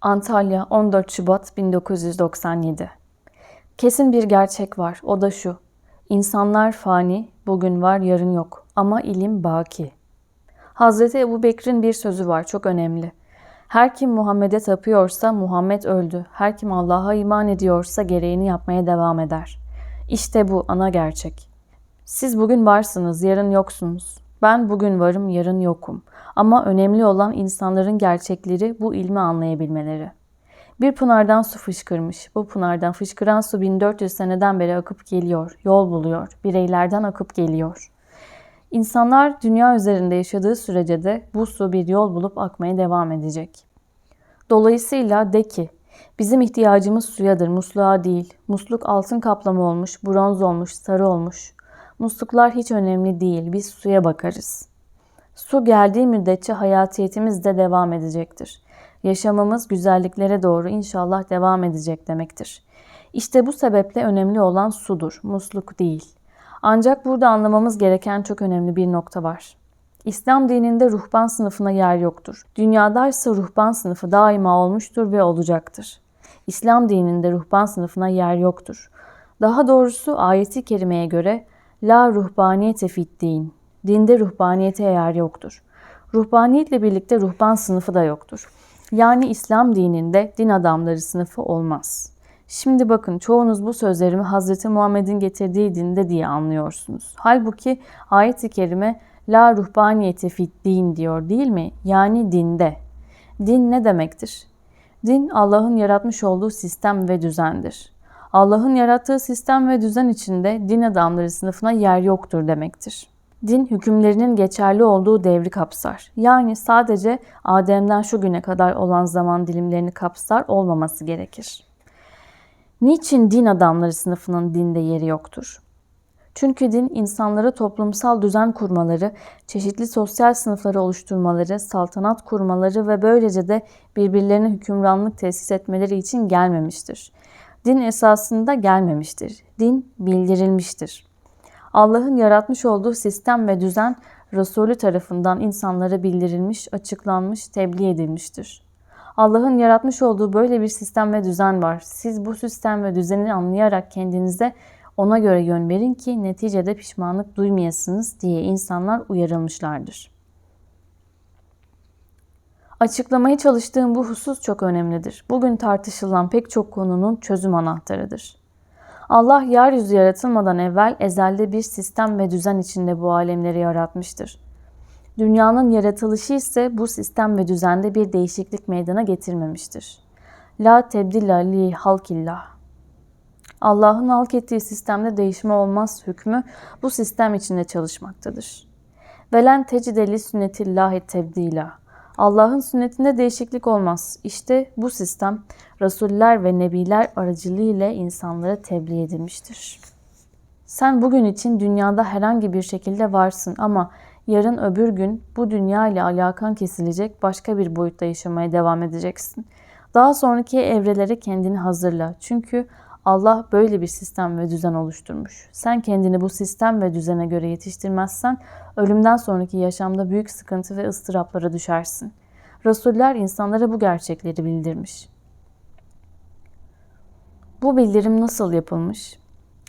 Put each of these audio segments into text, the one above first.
Antalya 14 Şubat 1997 Kesin bir gerçek var, o da şu. İnsanlar fani, bugün var yarın yok ama ilim baki. Hazreti Ebu Bekir'in bir sözü var, çok önemli. Her kim Muhammed'e tapıyorsa Muhammed öldü. Her kim Allah'a iman ediyorsa gereğini yapmaya devam eder. İşte bu ana gerçek. Siz bugün varsınız, yarın yoksunuz. Ben bugün varım, yarın yokum. Ama önemli olan insanların gerçekleri bu ilmi anlayabilmeleri. Bir pınardan su fışkırmış. Bu pınardan fışkıran su 1400 seneden beri akıp geliyor, yol buluyor, bireylerden akıp geliyor. İnsanlar dünya üzerinde yaşadığı sürece de bu su bir yol bulup akmaya devam edecek. Dolayısıyla de ki, bizim ihtiyacımız suyadır, musluğa değil. Musluk altın kaplama olmuş, bronz olmuş, sarı olmuş. Musluklar hiç önemli değil, biz suya bakarız.'' Su geldiği müddetçe hayatiyetimiz de devam edecektir. Yaşamımız güzelliklere doğru inşallah devam edecek demektir. İşte bu sebeple önemli olan sudur, musluk değil. Ancak burada anlamamız gereken çok önemli bir nokta var. İslam dininde ruhban sınıfına yer yoktur. Dünyada ise ruhban sınıfı daima olmuştur ve olacaktır. İslam dininde ruhban sınıfına yer yoktur. Daha doğrusu ayeti kerimeye göre La ruhbaniyete fit din dinde ruhbaniyete yer yoktur. Ruhbaniyetle birlikte ruhban sınıfı da yoktur. Yani İslam dininde din adamları sınıfı olmaz. Şimdi bakın çoğunuz bu sözlerimi Hazreti Muhammed'in getirdiği dinde diye anlıyorsunuz. Halbuki ayet-i kerime la ruhbaniyete fit din diyor değil mi? Yani dinde. Din ne demektir? Din Allah'ın yaratmış olduğu sistem ve düzendir. Allah'ın yarattığı sistem ve düzen içinde din adamları sınıfına yer yoktur demektir din hükümlerinin geçerli olduğu devri kapsar. Yani sadece Adem'den şu güne kadar olan zaman dilimlerini kapsar olmaması gerekir. Niçin din adamları sınıfının dinde yeri yoktur? Çünkü din insanlara toplumsal düzen kurmaları, çeşitli sosyal sınıfları oluşturmaları, saltanat kurmaları ve böylece de birbirlerine hükümranlık tesis etmeleri için gelmemiştir. Din esasında gelmemiştir. Din bildirilmiştir. Allah'ın yaratmış olduğu sistem ve düzen Resulü tarafından insanlara bildirilmiş, açıklanmış, tebliğ edilmiştir. Allah'ın yaratmış olduğu böyle bir sistem ve düzen var. Siz bu sistem ve düzeni anlayarak kendinize ona göre yön verin ki neticede pişmanlık duymayasınız diye insanlar uyarılmışlardır. Açıklamaya çalıştığım bu husus çok önemlidir. Bugün tartışılan pek çok konunun çözüm anahtarıdır. Allah yeryüzü yaratılmadan evvel ezelde bir sistem ve düzen içinde bu alemleri yaratmıştır. Dünyanın yaratılışı ise bu sistem ve düzende bir değişiklik meydana getirmemiştir. La tebdilla li halkillah. Allah'ın halk ettiği sistemde değişme olmaz hükmü bu sistem içinde çalışmaktadır. Velen tecideli sünnetillahi tebdila. Allah'ın sünnetinde değişiklik olmaz. İşte bu sistem Resuller ve Nebiler aracılığıyla insanlara tebliğ edilmiştir. Sen bugün için dünyada herhangi bir şekilde varsın ama yarın öbür gün bu dünya ile alakan kesilecek başka bir boyutta yaşamaya devam edeceksin. Daha sonraki evrelere kendini hazırla. Çünkü Allah böyle bir sistem ve düzen oluşturmuş. Sen kendini bu sistem ve düzene göre yetiştirmezsen ölümden sonraki yaşamda büyük sıkıntı ve ıstıraplara düşersin. Resuller insanlara bu gerçekleri bildirmiş. Bu bildirim nasıl yapılmış?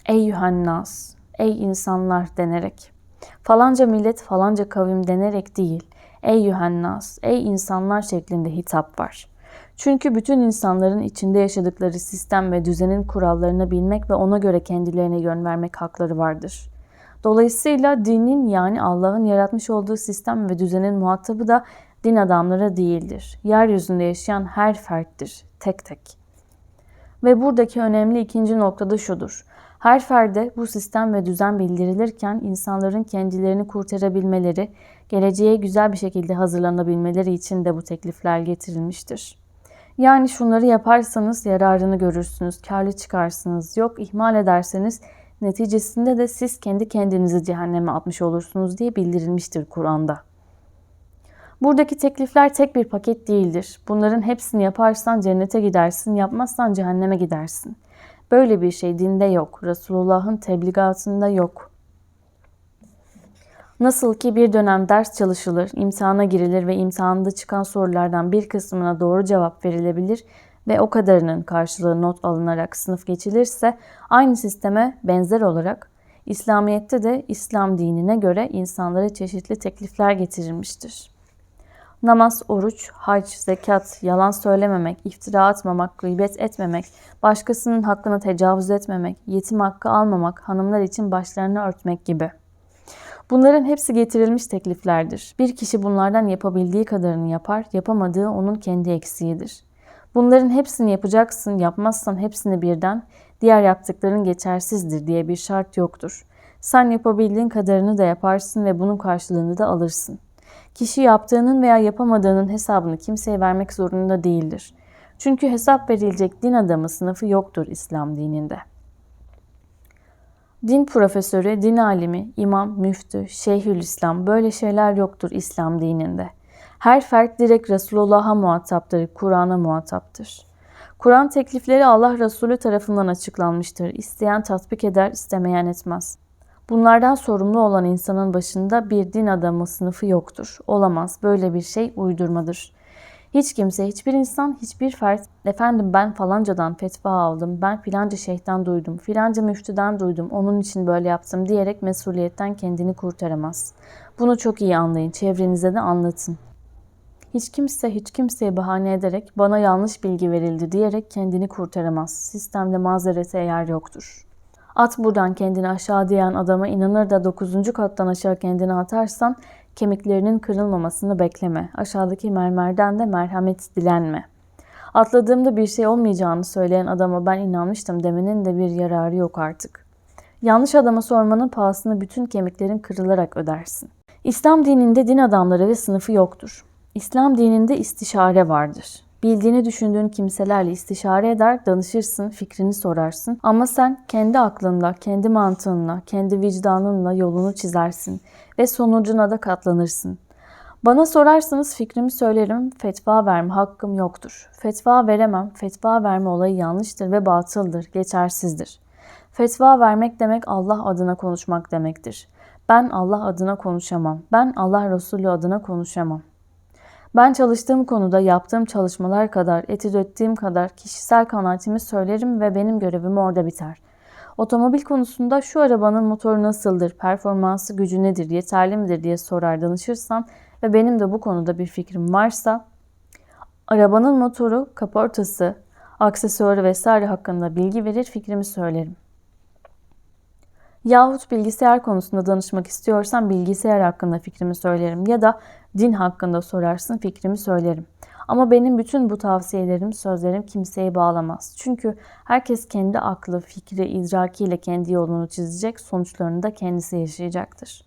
Ey yuhannas, ey insanlar denerek. Falanca millet, falanca kavim denerek değil. Ey yuhannas, ey insanlar şeklinde hitap var. Çünkü bütün insanların içinde yaşadıkları sistem ve düzenin kurallarını bilmek ve ona göre kendilerine yön vermek hakları vardır. Dolayısıyla dinin yani Allah'ın yaratmış olduğu sistem ve düzenin muhatabı da din adamları değildir. Yeryüzünde yaşayan her ferttir, tek tek. Ve buradaki önemli ikinci noktada şudur. Her ferde bu sistem ve düzen bildirilirken insanların kendilerini kurtarabilmeleri, geleceğe güzel bir şekilde hazırlanabilmeleri için de bu teklifler getirilmiştir. Yani şunları yaparsanız yararını görürsünüz, karlı çıkarsınız. Yok ihmal ederseniz neticesinde de siz kendi kendinizi cehenneme atmış olursunuz diye bildirilmiştir Kur'an'da. Buradaki teklifler tek bir paket değildir. Bunların hepsini yaparsan cennete gidersin, yapmazsan cehenneme gidersin. Böyle bir şey dinde yok. Resulullah'ın tebligatında yok. Nasıl ki bir dönem ders çalışılır, imtihana girilir ve imtihanda çıkan sorulardan bir kısmına doğru cevap verilebilir ve o kadarının karşılığı not alınarak sınıf geçilirse aynı sisteme benzer olarak İslamiyet'te de İslam dinine göre insanlara çeşitli teklifler getirilmiştir. Namaz, oruç, hac, zekat, yalan söylememek, iftira atmamak, gıybet etmemek, başkasının hakkına tecavüz etmemek, yetim hakkı almamak, hanımlar için başlarını örtmek gibi. Bunların hepsi getirilmiş tekliflerdir. Bir kişi bunlardan yapabildiği kadarını yapar, yapamadığı onun kendi eksiğidir. Bunların hepsini yapacaksın, yapmazsan hepsini birden, diğer yaptıkların geçersizdir diye bir şart yoktur. Sen yapabildiğin kadarını da yaparsın ve bunun karşılığını da alırsın. Kişi yaptığının veya yapamadığının hesabını kimseye vermek zorunda değildir. Çünkü hesap verilecek din adamı sınıfı yoktur İslam dininde. Din profesörü, din alimi, imam, müftü, şeyhülislam böyle şeyler yoktur İslam dininde. Her fert direkt Resulullah'a muhataptır, Kur'an'a muhataptır. Kur'an teklifleri Allah Resulü tarafından açıklanmıştır. İsteyen tatbik eder, istemeyen etmez. Bunlardan sorumlu olan insanın başında bir din adamı sınıfı yoktur. Olamaz. Böyle bir şey uydurmadır. Hiç kimse, hiçbir insan, hiçbir fert, efendim ben falancadan fetva aldım, ben filanca şeyhten duydum, filanca müftüden duydum, onun için böyle yaptım diyerek mesuliyetten kendini kurtaramaz. Bunu çok iyi anlayın, çevrenize de anlatın. Hiç kimse hiç kimseye bahane ederek bana yanlış bilgi verildi diyerek kendini kurtaramaz. Sistemde mazerete yer yoktur. At buradan kendini aşağı diyen adama inanır da dokuzuncu kattan aşağı kendini atarsan kemiklerinin kırılmamasını bekleme. Aşağıdaki mermerden de merhamet dilenme. Atladığımda bir şey olmayacağını söyleyen adama ben inanmıştım demenin de bir yararı yok artık. Yanlış adama sormanın pahasını bütün kemiklerin kırılarak ödersin. İslam dininde din adamları ve sınıfı yoktur. İslam dininde istişare vardır. Bildiğini düşündüğün kimselerle istişare eder, danışırsın, fikrini sorarsın. Ama sen kendi aklınla, kendi mantığınla, kendi vicdanınla yolunu çizersin ve sonucuna da katlanırsın. Bana sorarsanız fikrimi söylerim, fetva verme hakkım yoktur. Fetva veremem, fetva verme olayı yanlıştır ve batıldır, geçersizdir. Fetva vermek demek Allah adına konuşmak demektir. Ben Allah adına konuşamam. Ben Allah Resulü adına konuşamam. Ben çalıştığım konuda yaptığım çalışmalar kadar, etüt ettiğim kadar kişisel kanaatimi söylerim ve benim görevim orada biter. Otomobil konusunda şu arabanın motoru nasıldır, performansı gücü nedir, yeterli midir diye sorar danışırsam ve benim de bu konuda bir fikrim varsa arabanın motoru, kaportası, aksesuarı vesaire hakkında bilgi verir fikrimi söylerim. Yahut bilgisayar konusunda danışmak istiyorsan bilgisayar hakkında fikrimi söylerim ya da din hakkında sorarsın fikrimi söylerim. Ama benim bütün bu tavsiyelerim, sözlerim kimseyi bağlamaz. Çünkü herkes kendi aklı, fikri, idrakiyle kendi yolunu çizecek, sonuçlarını da kendisi yaşayacaktır.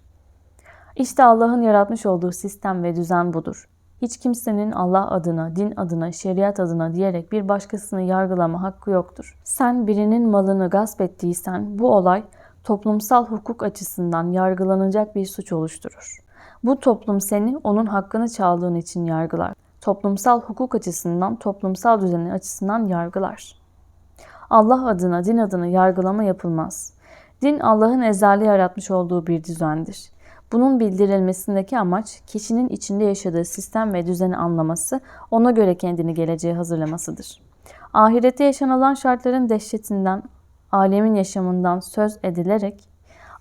İşte Allah'ın yaratmış olduğu sistem ve düzen budur. Hiç kimsenin Allah adına, din adına, şeriat adına diyerek bir başkasını yargılama hakkı yoktur. Sen birinin malını gasp ettiysen bu olay toplumsal hukuk açısından yargılanacak bir suç oluşturur. Bu toplum seni onun hakkını çaldığın için yargılar. Toplumsal hukuk açısından, toplumsal düzenin açısından yargılar. Allah adına, din adına yargılama yapılmaz. Din Allah'ın ezeli yaratmış olduğu bir düzendir. Bunun bildirilmesindeki amaç kişinin içinde yaşadığı sistem ve düzeni anlaması, ona göre kendini geleceğe hazırlamasıdır. Ahirette yaşanılan şartların dehşetinden, alemin yaşamından söz edilerek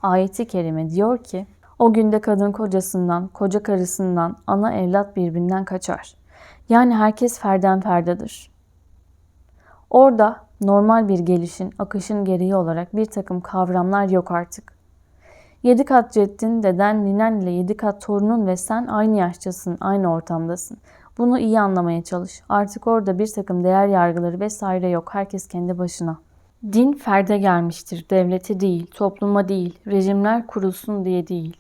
ayeti kerime diyor ki o günde kadın kocasından, koca karısından, ana evlat birbirinden kaçar. Yani herkes ferden ferdadır. Orada normal bir gelişin, akışın gereği olarak bir takım kavramlar yok artık. Yedi kat ceddin, deden, ninen ile yedi kat torunun ve sen aynı yaştasın, aynı ortamdasın. Bunu iyi anlamaya çalış. Artık orada bir takım değer yargıları vesaire yok. Herkes kendi başına. Din ferde gelmiştir, devlete değil, topluma değil, rejimler kurulsun diye değil.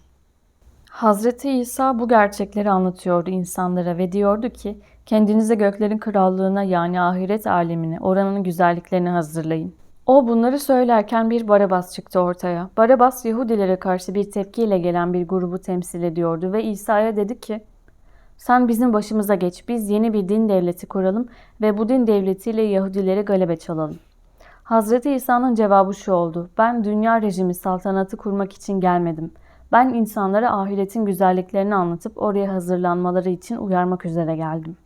Hazreti İsa bu gerçekleri anlatıyordu insanlara ve diyordu ki, kendinize göklerin krallığına yani ahiret alemine, oranın güzelliklerini hazırlayın. O bunları söylerken bir Barabas çıktı ortaya. Barabas Yahudilere karşı bir tepkiyle gelen bir grubu temsil ediyordu ve İsa'ya dedi ki, sen bizim başımıza geç, biz yeni bir din devleti kuralım ve bu din devletiyle Yahudileri galebe çalalım. Hazreti İsa'nın cevabı şu oldu. Ben dünya rejimi saltanatı kurmak için gelmedim. Ben insanlara ahiretin güzelliklerini anlatıp oraya hazırlanmaları için uyarmak üzere geldim.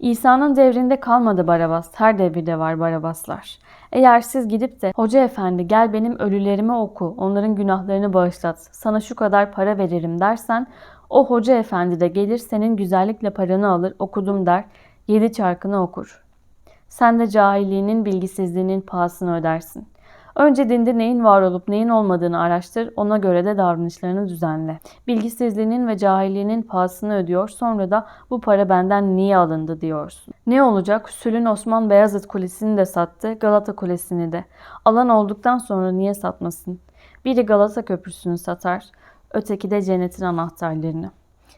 İsa'nın devrinde kalmadı Barabas. Her devirde var Barabaslar. Eğer siz gidip de hoca efendi gel benim ölülerimi oku, onların günahlarını bağışlat, sana şu kadar para veririm dersen o hoca efendi de gelir senin güzellikle paranı alır okudum der, yedi çarkını okur. Sen de cahilliğinin bilgisizliğinin pahasını ödersin. Önce dinde neyin var olup neyin olmadığını araştır, ona göre de davranışlarını düzenle. Bilgisizliğinin ve cahilliğinin pahasını ödüyor, sonra da bu para benden niye alındı diyorsun. Ne olacak? Sülün Osman Beyazıt Kulesi'ni de sattı, Galata Kulesi'ni de. Alan olduktan sonra niye satmasın? Biri Galata Köprüsü'nü satar, öteki de cennetin anahtarlarını.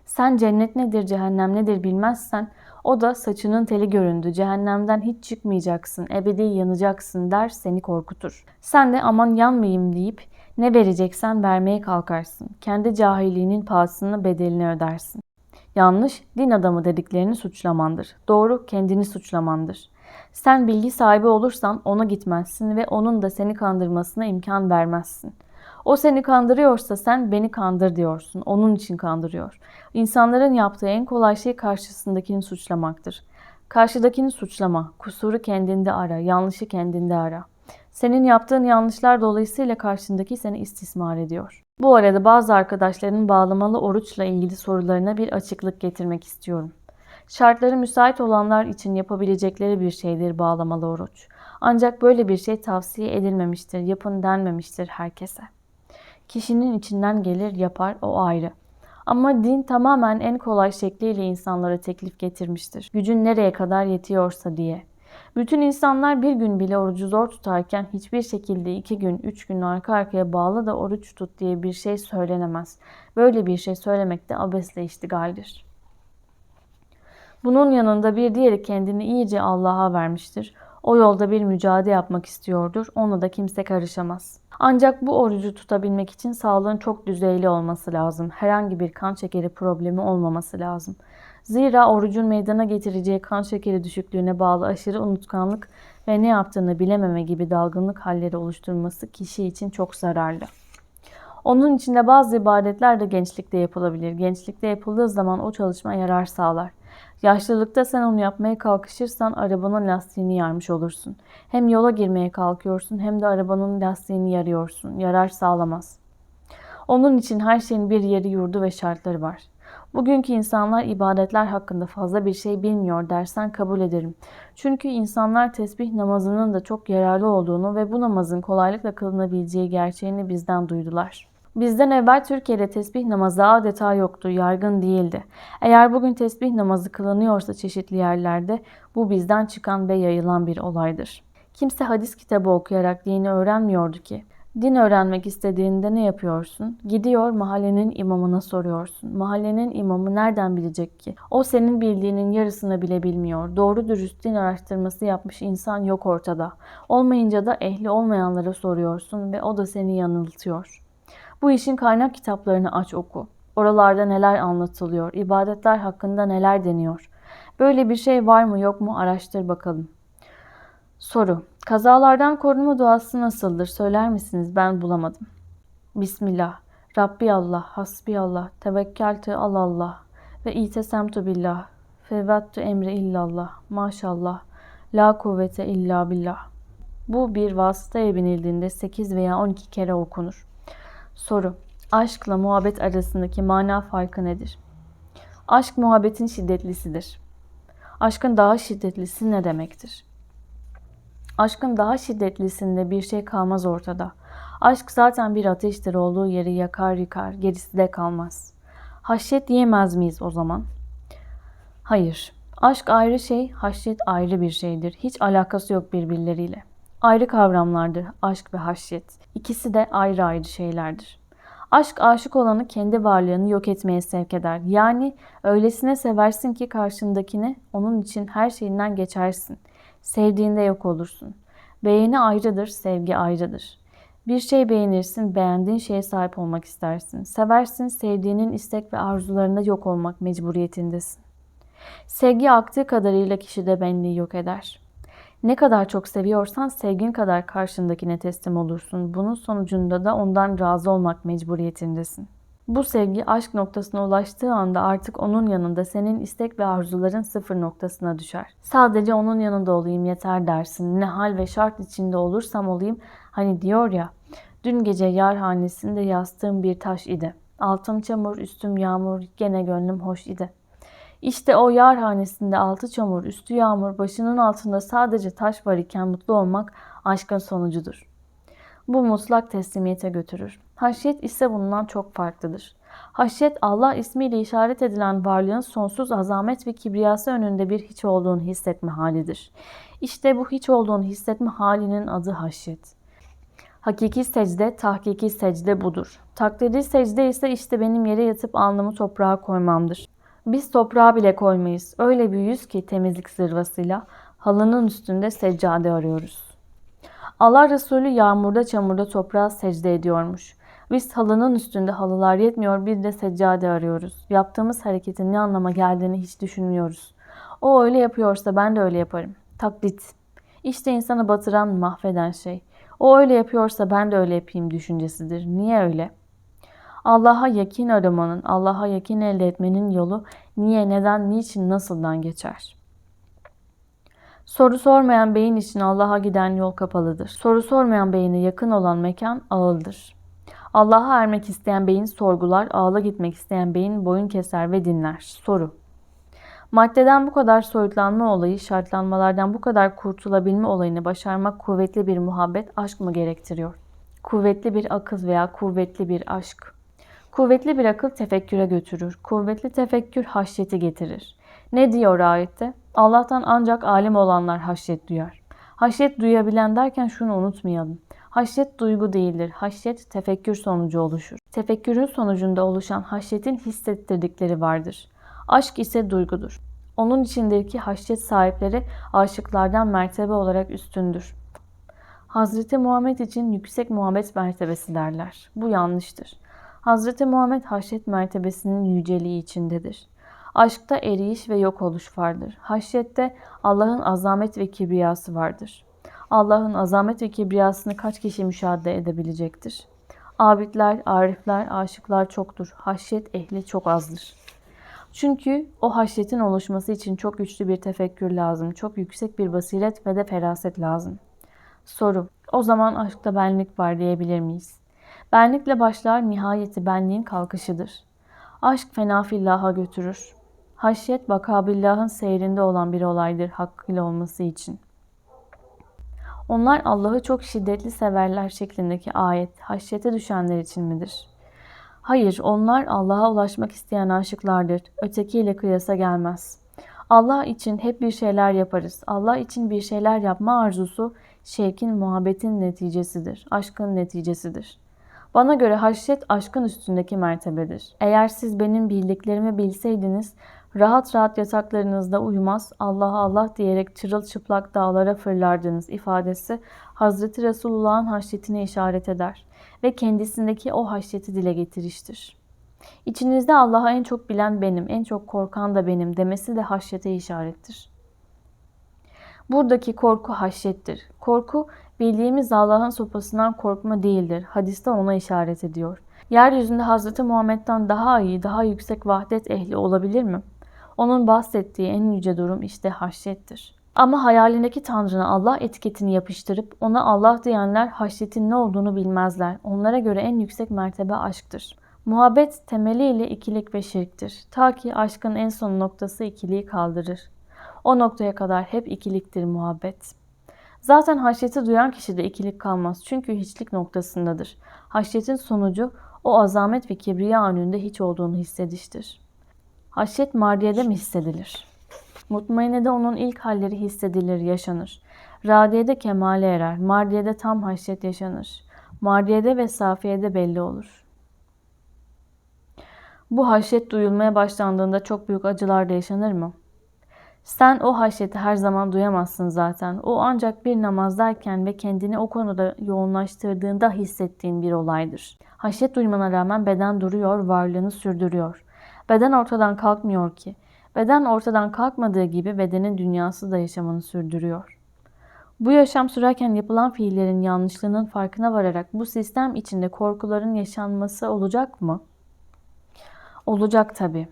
Sen cennet nedir, cehennem nedir bilmezsen o da saçının teli göründü, cehennemden hiç çıkmayacaksın, ebedi yanacaksın der seni korkutur. Sen de aman yanmayayım deyip ne vereceksen vermeye kalkarsın. Kendi cahilliğinin pahasını bedelini ödersin. Yanlış, din adamı dediklerini suçlamandır. Doğru, kendini suçlamandır. Sen bilgi sahibi olursan ona gitmezsin ve onun da seni kandırmasına imkan vermezsin. O seni kandırıyorsa sen beni kandır diyorsun. Onun için kandırıyor. İnsanların yaptığı en kolay şey karşısındakini suçlamaktır. Karşıdakini suçlama, kusuru kendinde ara, yanlışı kendinde ara. Senin yaptığın yanlışlar dolayısıyla karşındaki seni istismar ediyor. Bu arada bazı arkadaşların bağlamalı oruçla ilgili sorularına bir açıklık getirmek istiyorum. Şartları müsait olanlar için yapabilecekleri bir şeydir bağlamalı oruç. Ancak böyle bir şey tavsiye edilmemiştir, yapın denmemiştir herkese. Kişinin içinden gelir yapar o ayrı. Ama din tamamen en kolay şekliyle insanlara teklif getirmiştir. Gücün nereye kadar yetiyorsa diye. Bütün insanlar bir gün bile orucu zor tutarken hiçbir şekilde iki gün, üç gün arka arkaya bağlı da oruç tut diye bir şey söylenemez. Böyle bir şey söylemek de abesle iştigaldir. Bunun yanında bir diğeri kendini iyice Allah'a vermiştir. O yolda bir mücadele yapmak istiyordur. Ona da kimse karışamaz. Ancak bu orucu tutabilmek için sağlığın çok düzeyli olması lazım. Herhangi bir kan şekeri problemi olmaması lazım. Zira orucun meydana getireceği kan şekeri düşüklüğüne bağlı aşırı unutkanlık ve ne yaptığını bilememe gibi dalgınlık halleri oluşturması kişi için çok zararlı. Onun içinde bazı ibadetler de gençlikte yapılabilir. Gençlikte yapıldığı zaman o çalışma yarar sağlar. Yaşlılıkta sen onu yapmaya kalkışırsan arabanın lastiğini yarmış olursun. Hem yola girmeye kalkıyorsun hem de arabanın lastiğini yarıyorsun. Yarar sağlamaz. Onun için her şeyin bir yeri yurdu ve şartları var. Bugünkü insanlar ibadetler hakkında fazla bir şey bilmiyor dersen kabul ederim. Çünkü insanlar tesbih namazının da çok yararlı olduğunu ve bu namazın kolaylıkla kılınabileceği gerçeğini bizden duydular.'' Bizden evvel Türkiye'de tesbih namazı adeta yoktu, yaygın değildi. Eğer bugün tesbih namazı kılınıyorsa çeşitli yerlerde bu bizden çıkan ve yayılan bir olaydır. Kimse hadis kitabı okuyarak dini öğrenmiyordu ki. Din öğrenmek istediğinde ne yapıyorsun? Gidiyor mahallenin imamına soruyorsun. Mahallenin imamı nereden bilecek ki? O senin bildiğinin yarısını bile bilmiyor. Doğru dürüst din araştırması yapmış insan yok ortada. Olmayınca da ehli olmayanlara soruyorsun ve o da seni yanıltıyor. Bu işin kaynak kitaplarını aç oku. Oralarda neler anlatılıyor, ibadetler hakkında neler deniyor. Böyle bir şey var mı yok mu araştır bakalım. Soru. Kazalardan korunma duası nasıldır söyler misiniz? Ben bulamadım. Bismillah. Rabbi Allah, Hasbi Allah, Tevekkeltü Allah ve itesemtu billah, fevvettu emri illallah, maşallah, la kuvvete illa billah. Bu bir vasıtaya binildiğinde 8 veya 12 kere okunur. Soru. Aşkla muhabbet arasındaki mana farkı nedir? Aşk muhabbetin şiddetlisidir. Aşkın daha şiddetlisi ne demektir? Aşkın daha şiddetlisinde bir şey kalmaz ortada. Aşk zaten bir ateştir olduğu yeri yakar yıkar, gerisi de kalmaz. Haşyet diyemez miyiz o zaman? Hayır. Aşk ayrı şey, haşyet ayrı bir şeydir. Hiç alakası yok birbirleriyle. Ayrı kavramlardır aşk ve haşyet. İkisi de ayrı ayrı şeylerdir. Aşk aşık olanı kendi varlığını yok etmeye sevk eder. Yani öylesine seversin ki karşındakini onun için her şeyinden geçersin. Sevdiğinde yok olursun. Beğeni ayrıdır, sevgi ayrıdır. Bir şey beğenirsin, beğendiğin şeye sahip olmak istersin. Seversin, sevdiğinin istek ve arzularında yok olmak mecburiyetindesin. Sevgi aktığı kadarıyla kişide benliği yok eder. Ne kadar çok seviyorsan sevgin kadar karşındakine teslim olursun. Bunun sonucunda da ondan razı olmak mecburiyetindesin. Bu sevgi aşk noktasına ulaştığı anda artık onun yanında senin istek ve arzuların sıfır noktasına düşer. Sadece onun yanında olayım yeter dersin. Ne hal ve şart içinde olursam olayım. Hani diyor ya, dün gece yar hanesinde yastığım bir taş idi. Altım çamur, üstüm yağmur, gene gönlüm hoş idi. İşte o yar hanesinde altı çamur, üstü yağmur, başının altında sadece taş var iken mutlu olmak aşkın sonucudur. Bu mutlak teslimiyete götürür. Haşyet ise bundan çok farklıdır. Haşyet Allah ismiyle işaret edilen varlığın sonsuz azamet ve kibriyası önünde bir hiç olduğunu hissetme halidir. İşte bu hiç olduğunu hissetme halinin adı haşyet. Hakiki secde, tahkiki secde budur. Taklidi secde ise işte benim yere yatıp alnımı toprağa koymamdır. Biz toprağa bile koymayız. Öyle büyüyüz ki temizlik zırvasıyla halının üstünde seccade arıyoruz. Allah Resulü yağmurda çamurda toprağa secde ediyormuş. Biz halının üstünde halılar yetmiyor bir de seccade arıyoruz. Yaptığımız hareketin ne anlama geldiğini hiç düşünmüyoruz. O öyle yapıyorsa ben de öyle yaparım. Taklit. İşte insanı batıran, mahveden şey. O öyle yapıyorsa ben de öyle yapayım düşüncesidir. Niye öyle? Allah'a yakin aramanın, Allah'a yakin elde etmenin yolu niye, neden, niçin, nasıldan geçer. Soru sormayan beyin için Allah'a giden yol kapalıdır. Soru sormayan beyine yakın olan mekan ağıldır. Allah'a ermek isteyen beyin sorgular, ağla gitmek isteyen beyin boyun keser ve dinler. Soru. Maddeden bu kadar soyutlanma olayı, şartlanmalardan bu kadar kurtulabilme olayını başarmak kuvvetli bir muhabbet, aşk mı gerektiriyor? Kuvvetli bir akıl veya kuvvetli bir aşk. Kuvvetli bir akıl tefekküre götürür. Kuvvetli tefekkür haşyeti getirir. Ne diyor ayette? Allah'tan ancak alim olanlar haşyet duyar. Haşyet duyabilen derken şunu unutmayalım. Haşyet duygu değildir. Haşyet tefekkür sonucu oluşur. Tefekkürün sonucunda oluşan haşyetin hissettirdikleri vardır. Aşk ise duygudur. Onun içindeki haşyet sahipleri aşıklardan mertebe olarak üstündür. Hazreti Muhammed için yüksek muhabbet mertebesi derler. Bu yanlıştır. Hazreti Muhammed haşyet mertebesinin yüceliği içindedir. Aşkta eriyiş ve yok oluş vardır. Haşyette Allah'ın azamet ve kibriyası vardır. Allah'ın azamet ve kibriyasını kaç kişi müşahede edebilecektir? Abidler, arifler, aşıklar çoktur. Haşyet ehli çok azdır. Çünkü o haşyetin oluşması için çok güçlü bir tefekkür lazım. Çok yüksek bir basiret ve de feraset lazım. Soru. O zaman aşkta benlik var diyebilir miyiz? Benlikle başlar nihayeti benliğin kalkışıdır. Aşk fena fillaha götürür. Haşyet vakabillahın seyrinde olan bir olaydır hakkıyla olması için. Onlar Allah'ı çok şiddetli severler şeklindeki ayet haşyete düşenler için midir? Hayır, onlar Allah'a ulaşmak isteyen aşıklardır. Ötekiyle kıyasa gelmez. Allah için hep bir şeyler yaparız. Allah için bir şeyler yapma arzusu şevkin, muhabbetin neticesidir. Aşkın neticesidir. Bana göre haşyet aşkın üstündeki mertebedir. Eğer siz benim bildiklerimi bilseydiniz, rahat rahat yataklarınızda uyumaz, Allah Allah diyerek çırılçıplak dağlara fırlardınız ifadesi Hazreti Resulullah'ın haşyetine işaret eder ve kendisindeki o haşyeti dile getiriştir. İçinizde Allah'a en çok bilen benim, en çok korkan da benim demesi de haşyete işarettir. Buradaki korku haşyettir. Korku bildiğimiz Allah'ın sopasından korkma değildir. Hadiste ona işaret ediyor. Yeryüzünde Hazreti Muhammed'den daha iyi, daha yüksek vahdet ehli olabilir mi? Onun bahsettiği en yüce durum işte haşyettir. Ama hayalindeki Tanrı'na Allah etiketini yapıştırıp ona Allah diyenler haşyetin ne olduğunu bilmezler. Onlara göre en yüksek mertebe aşktır. Muhabbet temeliyle ikilik ve şirktir. Ta ki aşkın en son noktası ikiliği kaldırır. O noktaya kadar hep ikiliktir muhabbet. Zaten haşyeti duyan kişide ikilik kalmaz. Çünkü hiçlik noktasındadır. Haşyetin sonucu o azamet ve kibriya önünde hiç olduğunu hissediştir. Haşyet mardiyede mi hissedilir? Mutmainede onun ilk halleri hissedilir, yaşanır. Radiyede kemale erer. Mardiyede tam haşyet yaşanır. Mardiyede ve safiyede belli olur. Bu haşyet duyulmaya başlandığında çok büyük acılar da yaşanır mı? Sen o haşyeti her zaman duyamazsın zaten. O ancak bir namazdayken ve kendini o konuda yoğunlaştırdığında hissettiğin bir olaydır. Haşyet duymana rağmen beden duruyor, varlığını sürdürüyor. Beden ortadan kalkmıyor ki. Beden ortadan kalkmadığı gibi bedenin dünyası da yaşamını sürdürüyor. Bu yaşam sürerken yapılan fiillerin yanlışlığının farkına vararak bu sistem içinde korkuların yaşanması olacak mı? Olacak tabii.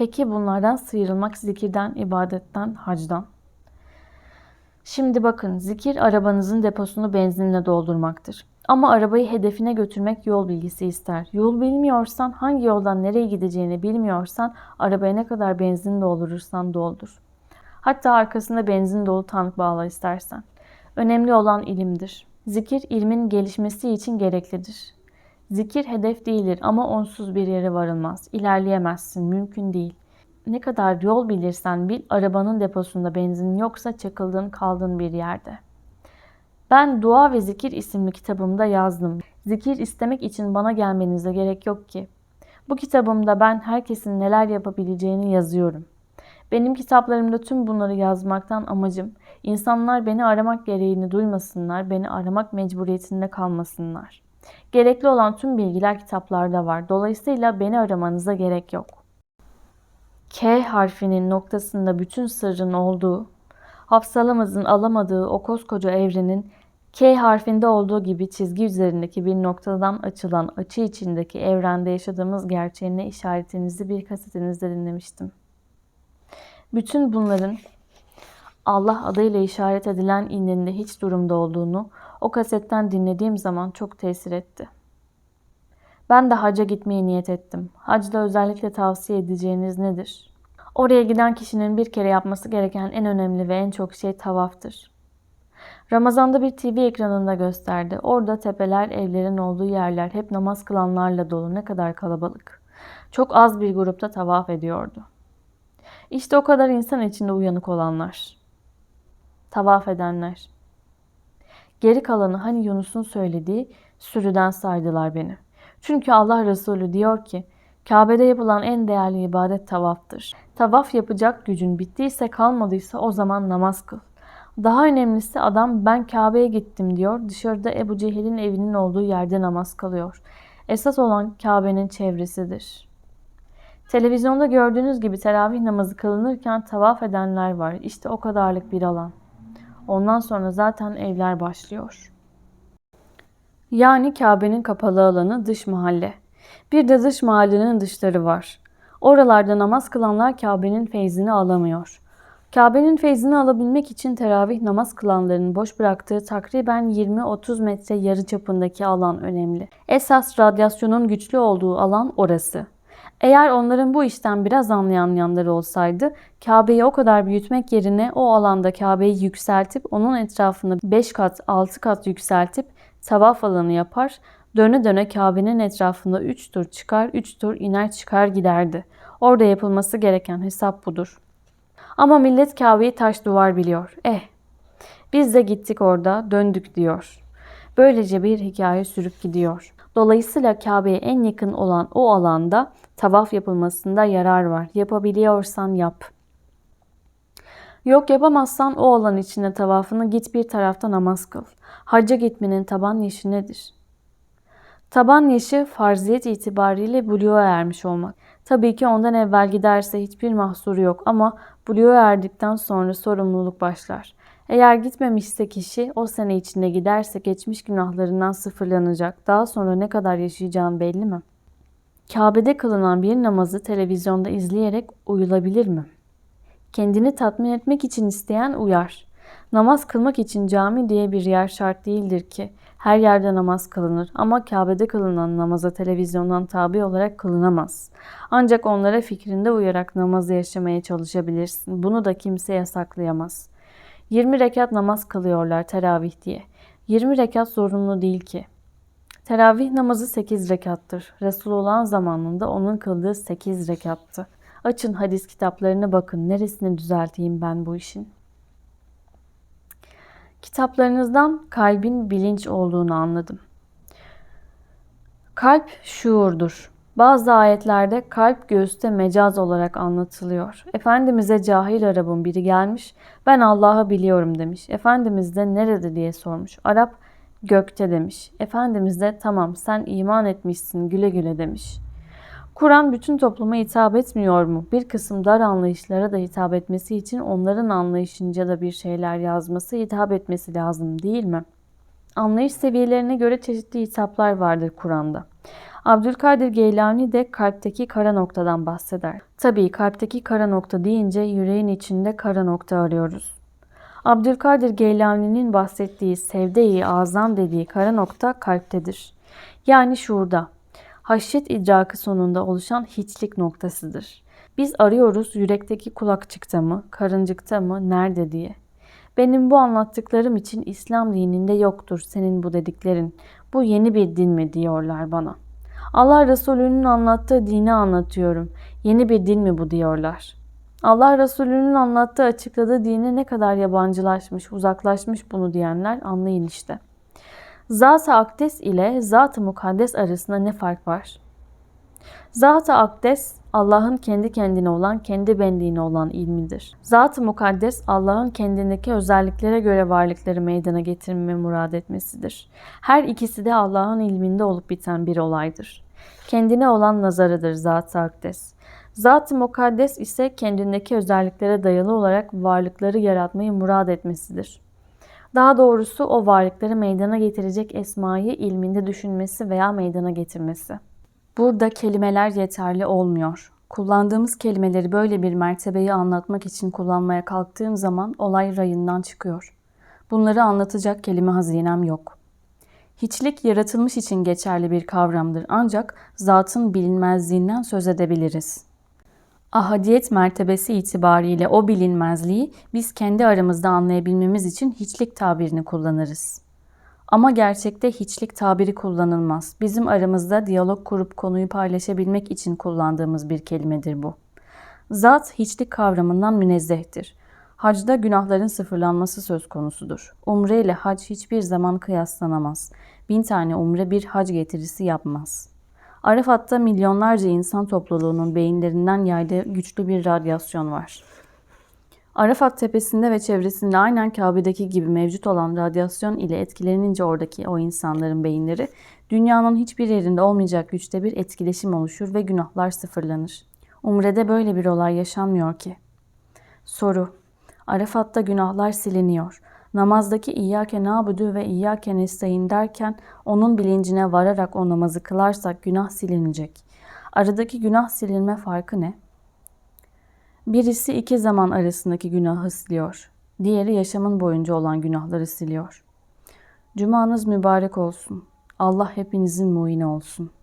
Peki bunlardan sıyrılmak zikirden, ibadetten, hacdan? Şimdi bakın zikir arabanızın deposunu benzinle doldurmaktır. Ama arabayı hedefine götürmek yol bilgisi ister. Yol bilmiyorsan, hangi yoldan nereye gideceğini bilmiyorsan arabaya ne kadar benzin doldurursan doldur. Hatta arkasında benzin dolu tank bağla istersen. Önemli olan ilimdir. Zikir ilmin gelişmesi için gereklidir. Zikir hedef değildir ama onsuz bir yere varılmaz. İlerleyemezsin, mümkün değil. Ne kadar yol bilirsen bil, arabanın deposunda benzin yoksa çakıldın kaldın bir yerde. Ben Dua ve Zikir isimli kitabımda yazdım. Zikir istemek için bana gelmenize gerek yok ki. Bu kitabımda ben herkesin neler yapabileceğini yazıyorum. Benim kitaplarımda tüm bunları yazmaktan amacım insanlar beni aramak gereğini duymasınlar, beni aramak mecburiyetinde kalmasınlar. Gerekli olan tüm bilgiler kitaplarda var. Dolayısıyla beni aramanıza gerek yok. K harfinin noktasında bütün sırrın olduğu, hafsalamızın alamadığı o koskoca evrenin K harfinde olduğu gibi çizgi üzerindeki bir noktadan açılan açı içindeki evrende yaşadığımız gerçeğine işaretinizi bir kasetinizde dinlemiştim. Bütün bunların Allah adıyla işaret edilen ininde hiç durumda olduğunu o kasetten dinlediğim zaman çok tesir etti. Ben de hacca gitmeye niyet ettim. Hacda özellikle tavsiye edeceğiniz nedir? Oraya giden kişinin bir kere yapması gereken en önemli ve en çok şey tavaftır. Ramazan'da bir TV ekranında gösterdi. Orada tepeler, evlerin olduğu yerler hep namaz kılanlarla dolu. Ne kadar kalabalık. Çok az bir grupta tavaf ediyordu. İşte o kadar insan içinde uyanık olanlar. Tavaf edenler. Geri kalanı hani Yunus'un söylediği sürüden saydılar beni. Çünkü Allah Resulü diyor ki Kabe'de yapılan en değerli ibadet tavaftır. Tavaf yapacak gücün bittiyse kalmadıysa o zaman namaz kıl. Daha önemlisi adam ben Kabe'ye gittim diyor. Dışarıda Ebu Cehil'in evinin olduğu yerde namaz kalıyor. Esas olan Kabe'nin çevresidir. Televizyonda gördüğünüz gibi teravih namazı kılınırken tavaf edenler var. İşte o kadarlık bir alan. Ondan sonra zaten evler başlıyor. Yani Kabe'nin kapalı alanı dış mahalle. Bir de dış mahallenin dışları var. Oralarda namaz kılanlar Kabe'nin feyzini alamıyor. Kabe'nin feyzini alabilmek için teravih namaz kılanların boş bıraktığı takriben 20-30 metre yarı çapındaki alan önemli. Esas radyasyonun güçlü olduğu alan orası. Eğer onların bu işten biraz anlayan yanları olsaydı, Kabe'yi o kadar büyütmek yerine o alanda Kabe'yi yükseltip onun etrafını 5 kat, 6 kat yükseltip tavaf alanı yapar, döne döne Kabe'nin etrafında 3 tur çıkar, 3 tur iner çıkar giderdi. Orada yapılması gereken hesap budur. Ama millet Kabe'yi taş duvar biliyor. Eh, biz de gittik orada, döndük diyor. Böylece bir hikaye sürüp gidiyor. Dolayısıyla Kabe'ye en yakın olan o alanda tavaf yapılmasında yarar var. Yapabiliyorsan yap. Yok yapamazsan o alan içinde tavafını git bir tarafta namaz kıl. Hacca gitmenin taban yaşı nedir? Taban yaşı farziyet itibariyle buluğa ermiş olmak. Tabii ki ondan evvel giderse hiçbir mahsuru yok ama buluğa erdikten sonra sorumluluk başlar. Eğer gitmemişse kişi o sene içinde giderse geçmiş günahlarından sıfırlanacak. Daha sonra ne kadar yaşayacağın belli mi? Kabe'de kılınan bir namazı televizyonda izleyerek uyulabilir mi? Kendini tatmin etmek için isteyen uyar. Namaz kılmak için cami diye bir yer şart değildir ki. Her yerde namaz kılınır ama Kabe'de kılınan namaza televizyondan tabi olarak kılınamaz. Ancak onlara fikrinde uyarak namazı yaşamaya çalışabilirsin. Bunu da kimse yasaklayamaz. 20 rekat namaz kılıyorlar teravih diye. 20 rekat zorunlu değil ki. Teravih namazı 8 rekattır. Resulullah zamanında onun kıldığı 8 rekattı. Açın hadis kitaplarına bakın. Neresini düzelteyim ben bu işin? Kitaplarınızdan kalbin bilinç olduğunu anladım. Kalp şuurdur. Bazı ayetlerde kalp göğüste mecaz olarak anlatılıyor. Efendimiz'e cahil Arap'ın biri gelmiş, ben Allah'ı biliyorum demiş. Efendimiz de nerede diye sormuş. Arap gökte demiş. Efendimiz de tamam sen iman etmişsin güle güle demiş. Kur'an bütün topluma hitap etmiyor mu? Bir kısım dar anlayışlara da hitap etmesi için onların anlayışınca da bir şeyler yazması, hitap etmesi lazım değil mi? Anlayış seviyelerine göre çeşitli hitaplar vardır Kur'an'da. Abdülkadir Geylani de kalpteki kara noktadan bahseder. Tabii kalpteki kara nokta deyince yüreğin içinde kara nokta arıyoruz. Abdülkadir Geylani'nin bahsettiği sevde-i azam dediği kara nokta kalptedir. Yani şurada. Haşyet idraki sonunda oluşan hiçlik noktasıdır. Biz arıyoruz yürekteki kulakçıkta mı, karıncıkta mı, nerede diye. Benim bu anlattıklarım için İslam dininde yoktur senin bu dediklerin. Bu yeni bir din mi diyorlar bana. Allah Resulü'nün anlattığı dini anlatıyorum. Yeni bir din mi bu diyorlar. Allah Resulü'nün anlattığı açıkladığı dine ne kadar yabancılaşmış, uzaklaşmış bunu diyenler anlayın işte. Zat-ı Akdes ile Zat-ı Mukaddes arasında ne fark var? Zat-ı Akdes Allah'ın kendi kendine olan, kendi benliğine olan ilmidir. Zat-ı Mukaddes Allah'ın kendindeki özelliklere göre varlıkları meydana getirme murad etmesidir. Her ikisi de Allah'ın ilminde olup biten bir olaydır. Kendine olan nazarıdır Zat-ı Akdes. Zat-ı Mukaddes ise kendindeki özelliklere dayalı olarak varlıkları yaratmayı murad etmesidir. Daha doğrusu o varlıkları meydana getirecek esmayı ilminde düşünmesi veya meydana getirmesi. Burada kelimeler yeterli olmuyor. Kullandığımız kelimeleri böyle bir mertebeyi anlatmak için kullanmaya kalktığım zaman olay rayından çıkıyor. Bunları anlatacak kelime hazinem yok. Hiçlik yaratılmış için geçerli bir kavramdır ancak zatın bilinmezliğinden söz edebiliriz. Ahadiyet mertebesi itibariyle o bilinmezliği biz kendi aramızda anlayabilmemiz için hiçlik tabirini kullanırız. Ama gerçekte hiçlik tabiri kullanılmaz. Bizim aramızda diyalog kurup konuyu paylaşabilmek için kullandığımız bir kelimedir bu. Zat hiçlik kavramından münezzehtir. Hacda günahların sıfırlanması söz konusudur. Umre ile hac hiçbir zaman kıyaslanamaz. Bin tane umre bir hac getirisi yapmaz. Arafat'ta milyonlarca insan topluluğunun beyinlerinden yaydığı güçlü bir radyasyon var. Arafat tepesinde ve çevresinde aynen Kabe'deki gibi mevcut olan radyasyon ile etkilenince oradaki o insanların beyinleri dünyanın hiçbir yerinde olmayacak güçte bir etkileşim oluşur ve günahlar sıfırlanır. Umre'de böyle bir olay yaşanmıyor ki. Soru Arafat'ta günahlar siliniyor. Namazdaki İyyâke nâbudu ve İyyâke nestaîn derken onun bilincine vararak o namazı kılarsak günah silinecek. Aradaki günah silinme farkı ne? Birisi iki zaman arasındaki günahı siliyor. Diğeri yaşamın boyunca olan günahları siliyor. Cumanız mübarek olsun. Allah hepinizin muine olsun.''